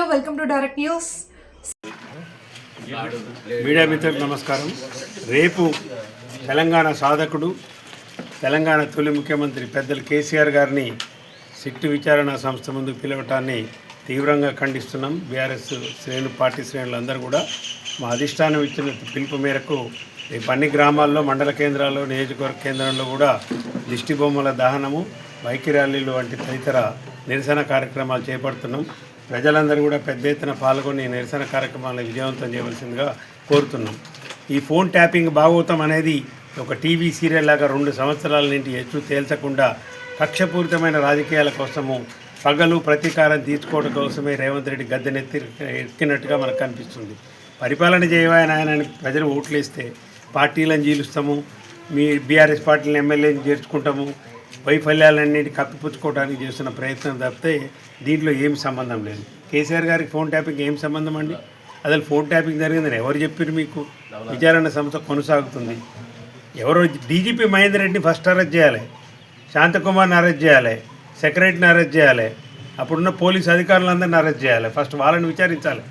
here. Welcome to Direct News. Media మిత్రులకు నమస్కారం. రేపు తెలంగాణ సాధకుడు తెలంగాణ తొలి ముఖ్యమంత్రి పెద్దలు కేసీఆర్ గారిని సిట్టు విచారణ సంస్థ ముందుకు పిలవటాన్ని తీవ్రంగా ఖండిస్తున్నాం. బీఆర్ఎస్ శ్రేణు పార్టీ శ్రేణులు అందరూ కూడా మా అధిష్టానం ఇచ్చిన పిలుపు మేరకు రేపు అన్ని గ్రామాల్లో మండల కేంద్రాల్లో నియోజకవర్గ కేంద్రంలో కూడా దిష్టి బొమ్మల దహనము బైక్ ర్యాలీలు వంటి తదితర నిరసన కార్యక్రమాలు చేపడుతున్నాం. ప్రజలందరూ కూడా పెద్ద ఎత్తున పాల్గొని నిరసన కార్యక్రమాలను విజయవంతం చేయవలసిందిగా కోరుతున్నాం. ఈ ఫోన్ ట్యాపింగ్ భాగవతం అనేది ఒక టీవీ సీరియల్ లాగా రెండు సంవత్సరాల నుండి ఎచ్చు తేల్చకుండా కక్షపూరితమైన రాజకీయాల కోసము పగలు ప్రతీకారం తీర్చుకోవడం కోసమే రేవంత్ రెడ్డి గద్దెనెత్తి ఎక్కినట్టుగా మనకు కనిపిస్తుంది. పరిపాలన చేయవాయన ఆయనని ప్రజలు ఓట్లేస్తే పార్టీలను జీలుస్తాము మీ బీఆర్ఎస్ పార్టీలను ఎమ్మెల్యేని చేర్చుకుంటాము వైఫల్యాలన్నిటి కప్పిపుచ్చుకోవడానికి చేస్తున్న ప్రయత్నం తప్పితే దీంట్లో ఏం సంబంధం లేదు. కేసీఆర్ గారికి ఫోన్ ట్యాపింగ్ ఏం సంబంధం అండి? అసలు ఫోన్ ట్యాపింగ్ జరిగిందని ఎవరు చెప్పారు మీకు? విచారణ సంస్థ కొనసాగుతుంది. ఎవరో డీజీపీ మహేందర్ రెడ్డిని ఫస్ట్ అరెస్ట్ చేయాలి. శాంతకుమార్ని అరెస్ట్ చేయాలి. సెక్రటరీని అరెస్ట్ చేయాలి. అప్పుడున్న పోలీస్ అధికారులందరిని అరెస్ట్ చేయాలి. ఫస్ట్ వాళ్ళని విచారించాలి.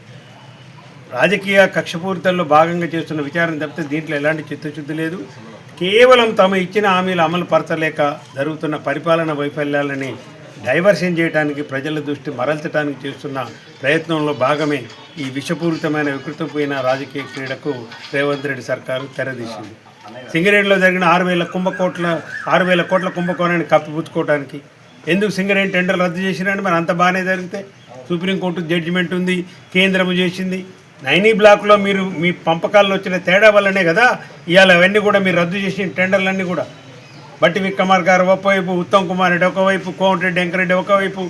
రాజకీయ కక్షపూరితల్లో భాగంగా చేస్తున్న విచారణ తప్పితే దీంట్లో ఎలాంటి చిత్తశుద్ధి లేదు. కేవలం తమ ఇచ్చిన హామీలు అమలు పరచలేక జరుగుతున్న పరిపాలన వైఫల్యాలని డైవర్షన్ చేయడానికి ప్రజల దృష్టి మరల్చడానికి చేస్తున్న ప్రయత్నంలో భాగమే ఈ విషపూరితమైన వికృతపోయిన రాజకీయ క్రీడకు రేవంత్ రెడ్డి సర్కారు తెరదీసింది. సింగరేణిలో జరిగిన ఆరు వేల కుంభకోట్ల ఆరు వేల కోట్ల కుంభకోణాన్ని కప్పిపుచ్చుకోవడానికి ఎందుకు సింగరేణి టెండర్ రద్దు చేసిరండి మరి అంత బాగానే జరిగితే? సుప్రీంకోర్టు జడ్జిమెంట్ ఉంది కేంద్రము చేసింది. నైనీ బ్లాక్లో మీరు మీ పంపకాల్లో వచ్చిన తేడా వల్లనే కదా ఇవాళ అవన్నీ కూడా మీరు రద్దు చేసిన టెండర్లన్నీ కూడా. బట్టి విక్రమార్ గారు ఒకవైపు ఉత్తమ్ కుమార్ రెడ్డి ఒకవైపు కోమటిరెడ్డి వెంకరెడ్డి ఒకవైపు.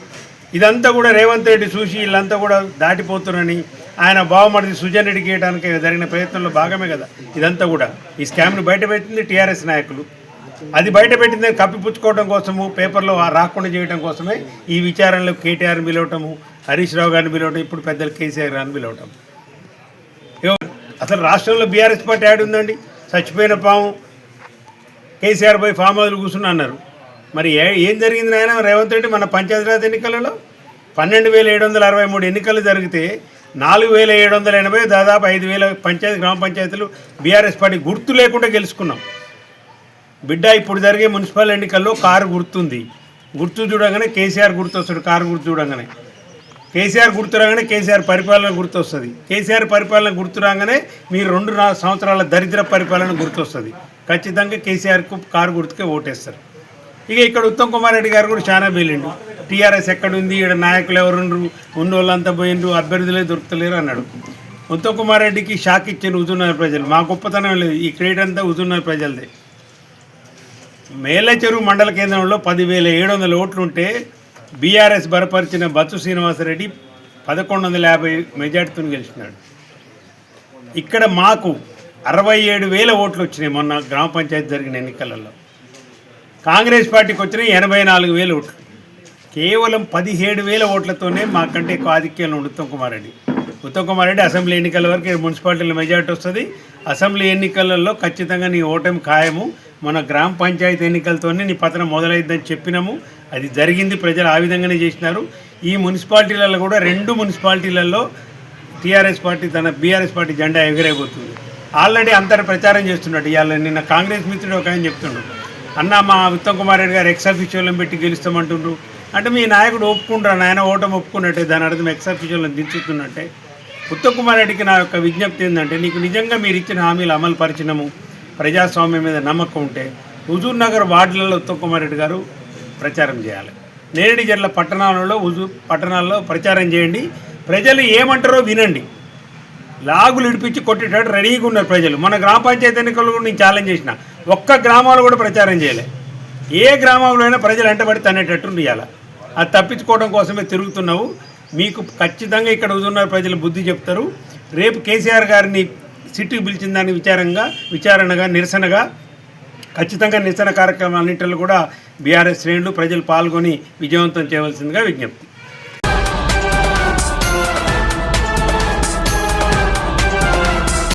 ఇదంతా కూడా రేవంత్ రెడ్డి చూసి వీళ్ళంతా కూడా దాటిపోతున్నారని ఆయన బావమరిది సుజన్ రెడ్డికి ఇవ్వడానికి జరిగిన ప్రయత్నంలో భాగమే కదా ఇదంతా కూడా. ఈ స్కామ్ను బయటపెట్టింది టీఆర్ఎస్ నాయకులు. అది బయటపెట్టింది కప్పిపుచ్చుకోవడం కోసము పేపర్లో రాకుండా చేయడం కోసమే ఈ విచారణలో కేటీఆర్ని పిలవటము హరీష్ రావు గారిని పిలవటం ఇప్పుడు పెద్దలు కేసీఆర్ గారిని పిలవటం. అసలు రాష్ట్రంలో బీఆర్ఎస్ పార్టీ యాడ్ ఉందండి. చచ్చిపోయిన పాము. కేసీఆర్ పోయి ఫామ్ హౌస్లు కూర్చుని అన్నారు. మరి ఏ ఏం జరిగింది నాయన? రేవంత్ రెడ్డి మన పంచాయతీరాజ్ ఎన్నికలలో పన్నెండు వేల ఏడు వందల అరవై మూడు ఎన్నికలు జరిగితే నాలుగు వేల ఏడు వందల ఎనభై దాదాపు ఐదు వేల పంచాయతీ గ్రామ పంచాయతీలు బీఆర్ఎస్ పార్టీ గుర్తు లేకుండా గెలుచుకున్నాం. బిడ్డ ఇప్పుడు జరిగే మున్సిపల్ ఎన్నికల్లో కారు గుర్తుంది. గుర్తు చూడగానే కేసీఆర్ గుర్తు వస్తాడు కారు గుర్తు చూడగానే. కేసీఆర్ గుర్తు రాగానే కేసీఆర్ పరిపాలన గుర్తొస్తుంది. కేసీఆర్ పరిపాలన గుర్తు రాగానే మీరు రెండు సంవత్సరాల దరిద్ర పరిపాలన గుర్తొస్తుంది. ఖచ్చితంగా కేసీఆర్కు కారు గుర్తుకే ఓటేస్తారు. ఇక ఇక్కడ ఉత్తమ్ కుమార్ రెడ్డి గారు కూడా చాలా బేలిండు టీఆర్ఎస్ ఎక్కడుంది? ఇక్కడ నాయకులు ఎవరుండ్రు? ఉన్న వాళ్ళంతా పోయిండ్రు అభ్యర్థులే దొరుకుతలేరు అన్నాడు. ఉత్తమ్ కుమార్ రెడ్డికి షాక్ ఇచ్చారు హుజూర్నగర్ ప్రజలు. మా గొప్పతనం లేదు. ఈ క్రీడ అంతా హుజూర్నగర్ ప్రజలదే. మేల చెరువు మండల కేంద్రంలో పదివేల ఏడు వందల ఓట్లు ఉంటే బీఆర్ఎస్ బలపరిచిన బత్సు శ్రీనివాసరెడ్డి పదకొండు వందల యాభై మెజార్టీతో గెలిచినాడు. ఇక్కడ మాకు అరవై ఏడు వేల ఓట్లు వచ్చినాయి మొన్న గ్రామ పంచాయతీ జరిగిన ఎన్నికలలో. కాంగ్రెస్ పార్టీకి వచ్చినాయి ఎనభై నాలుగు వేల ఓట్లు. కేవలం పదిహేడు వేల ఓట్లతోనే మాకంటే ఎక్కువ ఆధిక్యంలో ఉండు ఉత్తమ్ కుమార్ రెడ్డి. ఉత్తమ్ కుమార్ రెడ్డి అసెంబ్లీ ఎన్నికల వరకు మున్సిపాలిటీల మెజార్టీ వస్తుంది. అసెంబ్లీ ఎన్నికలలో ఖచ్చితంగా నీ ఓటమి ఖాయము. మన గ్రామ పంచాయతీ ఎన్నికలతోనే నీ పతనం మొదలైందని చెప్పినాము. అది జరిగింది ప్రజలు ఆ విధంగానే చేసినారు. ఈ మున్సిపాలిటీలలో కూడా రెండు మున్సిపాలిటీలలో టీఆర్ఎస్ పార్టీ తన బీఆర్ఎస్ పార్టీ జెండా ఎగిరైపోతుంది ఆల్రెడీ అంతర్ ప్రచారం చేస్తున్నాడు ఇవాళ నిన్న కాంగ్రెస్ మిత్రుడు ఒక ఆయన చెప్తుండ్రు అన్న మా ఉత్తమ్ కుమార్ రెడ్డి గారు ఎక్సఫిషియల్ని పెట్టి గెలుస్తామంటుండ్రు. అంటే మీ నాయకుడు ఒప్పుకుంటారు? ఆయన ఓటమి ఒప్పుకున్నట్టే దాని అర్థం ఎక్సఫిషియల్ని దించుతున్నట్టే. ఉత్తమ్ కుమార్ రెడ్డికి నా యొక్క విజ్ఞప్తి ఏంటంటే నీకు నిజంగా మీరు ఇచ్చిన హామీలు అమలు పరిచినము ప్రజాస్వామ్యం మీద నమ్మకం ఉంటే. హుజూర్ నగర్ వార్డులలో ఉత్తమ్ కుమార్ రెడ్డి గారు ప్రచారం చేయాలి. నేరేడు జిల్లా పట్టణాలలో ఉజు పట్టణాల్లో ప్రచారం చేయండి. ప్రజలు ఏమంటారో వినండి. లాగులు ఇడిపించి కొట్టేటట్టు రెడీగా ఉన్నారు ప్రజలు. మన గ్రామ పంచాయతీ ఎన్నికలు కూడా నేను ఛాలెంజ్ చేసిన. ఒక్క గ్రామాలు కూడా ప్రచారం చేయలే. ఏ గ్రామంలో అయినా ప్రజలు వెంటబడి తనేటట్టు ఇవ్వాలి అది తప్పించుకోవడం కోసమే తిరుగుతున్నావు. మీకు ఖచ్చితంగా ఇక్కడ ఉన్న ప్రజలు బుద్ధి చెప్తారు. రేపు కేసీఆర్ గారిని సిట్టుకు పిలిచిన దాని విచారంగా విచారణగా నిరసనగా ఖచ్చితంగా నిరసన కార్యక్రమాలన్నింటిలో కూడా బీఆర్ఎస్ శ్రేణులు ప్రజలు పాల్గొని విజయవంతం చేయవలసిందిగా విజ్ఞప్తి.